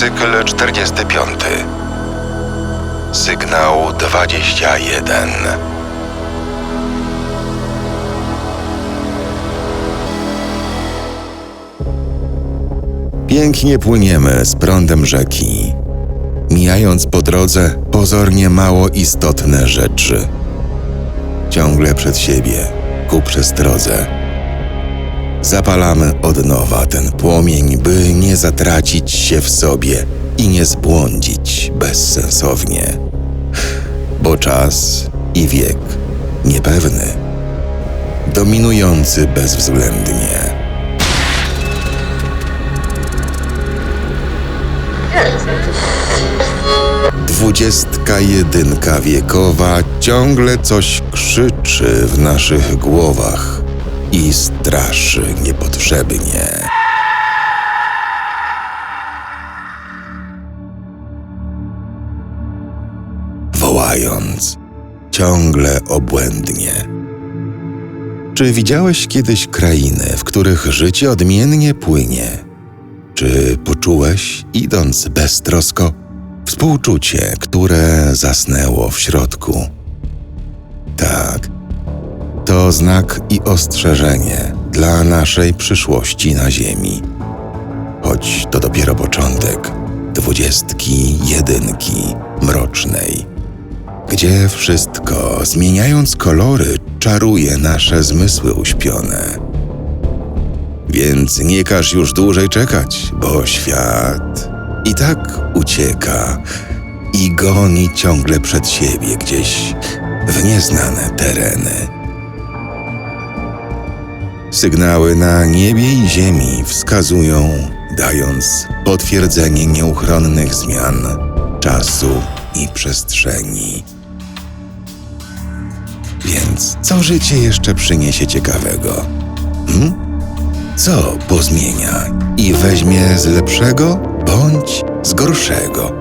Cykl 45. Sygnał 21. Pięknie płyniemy z prądem rzeki, mijając po drodze pozornie mało istotne rzeczy. Ciągle przed siebie, ku przestrodze. Zapalamy od nowa ten płomień, by nie zatracić się w sobie i nie zbłądzić bezsensownie. Bo czas i wiek niepewny, dominujący bezwzględnie. Dwudziestka jedynka wiekowa ciągle coś krzyczy w naszych głowach i straszy niepotrzebnie. Wołając ciągle obłędnie. Czy widziałeś kiedyś krainy, w których życie odmiennie płynie? Czy poczułeś, idąc beztrosko, współczucie, które zasnęło w środku? Tak, to znak i ostrzeżenie dla naszej przyszłości na Ziemi. Choć to dopiero początek dwudziestki jedynki mrocznej, gdzie wszystko, zmieniając kolory, czaruje nasze zmysły uśpione. Więc nie każ już dłużej czekać, bo świat i tak ucieka i goni ciągle przed siebie gdzieś w nieznane tereny. Sygnały na niebie i ziemi wskazują, dając potwierdzenie nieuchronnych zmian czasu i przestrzeni. Więc co życie jeszcze przyniesie ciekawego? Hmm? Co pozmienia i weźmie z lepszego bądź z gorszego?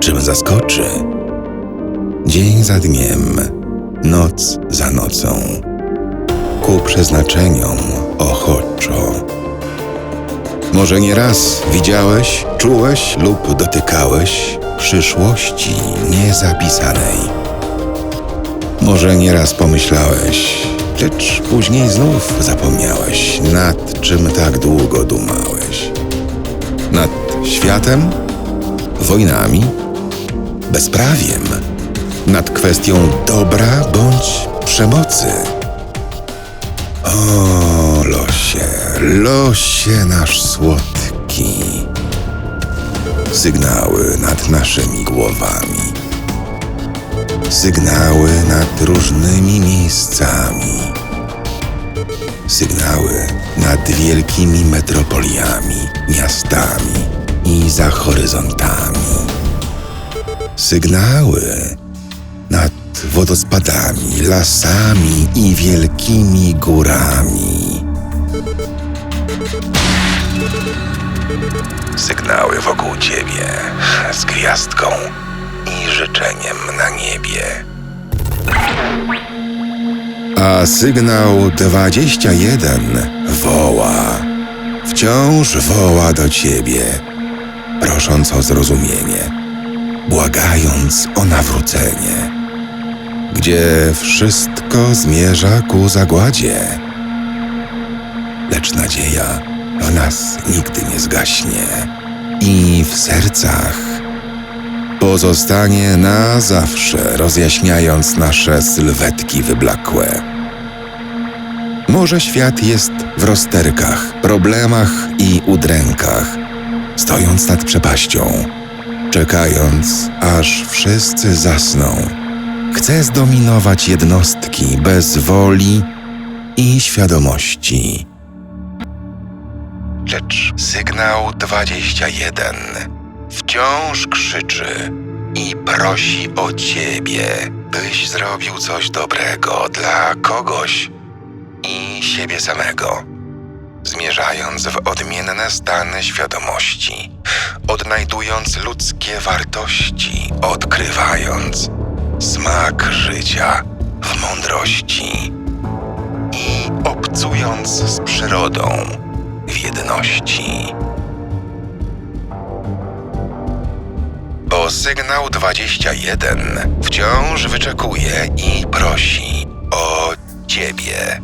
Czym zaskoczy? Dzień za dniem, noc za nocą, ku przeznaczeniom ochoczo. Może nieraz widziałeś, czułeś lub dotykałeś przyszłości niezapisanej. Może nieraz pomyślałeś, lecz później znów zapomniałeś, nad czym tak długo dumałeś. Nad światem, wojnami, bezprawiem, nad kwestią dobra bądź przemocy. O, losie, losie nasz słodki. Sygnały nad naszymi głowami. Sygnały nad różnymi miejscami. Sygnały nad wielkimi metropoliami, miastami i za horyzontami. Sygnały wodospadami, lasami i wielkimi górami. Sygnały wokół ciebie z gwiazdką i życzeniem na niebie. A sygnał 21 woła. Wciąż woła do ciebie, prosząc o zrozumienie, błagając o nawrócenie, gdzie wszystko zmierza ku zagładzie. Lecz nadzieja w nas nigdy nie zgaśnie i w sercach pozostanie na zawsze, rozjaśniając nasze sylwetki wyblakłe. Może świat jest w rozterkach, problemach i udrękach, stojąc nad przepaścią, czekając, aż wszyscy zasną. Chce zdominować jednostki bez woli i świadomości. Lecz sygnał 21 wciąż krzyczy i prosi o ciebie, byś zrobił coś dobrego dla kogoś i siebie samego, zmierzając w odmienne stany świadomości, odnajdując ludzkie wartości, odkrywając smak życia w mądrości i obcując z przyrodą w jedności. O sygnał 21 wciąż wyczekuje i prosi o ciebie.